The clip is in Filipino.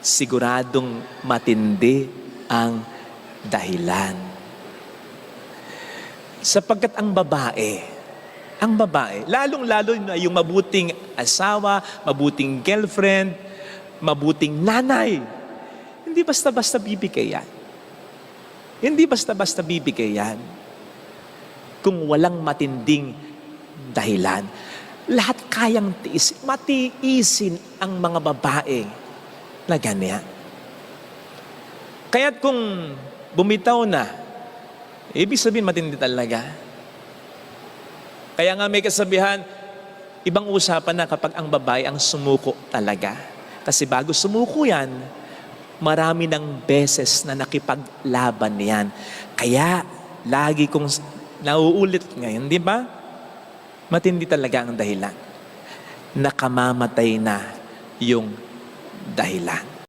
siguradong matindi ang dahilan. Sapagkat ang babae, ang babae, lalong-lalo na yung mabuting asawa, mabuting girlfriend, mabuting nanay, hindi basta-basta bibigay yan. Hindi basta-basta bibigay yan. Kung walang matinding dahilan. Lahat kayang tiis, matiisin ang mga babae na ganyan. Kaya't kung bumitaw na, ibig sabihin matindi talaga. Kaya nga may kasabihan, ibang usapan na kapag ang babae ang sumuko talaga. Kasi bago sumuko yan, marami ng beses na nakipaglaban yan. Kaya, lagi kong nauulit ngayon, di ba? Matindi talaga ang dahilan. Nakamamatay na yung dahilan.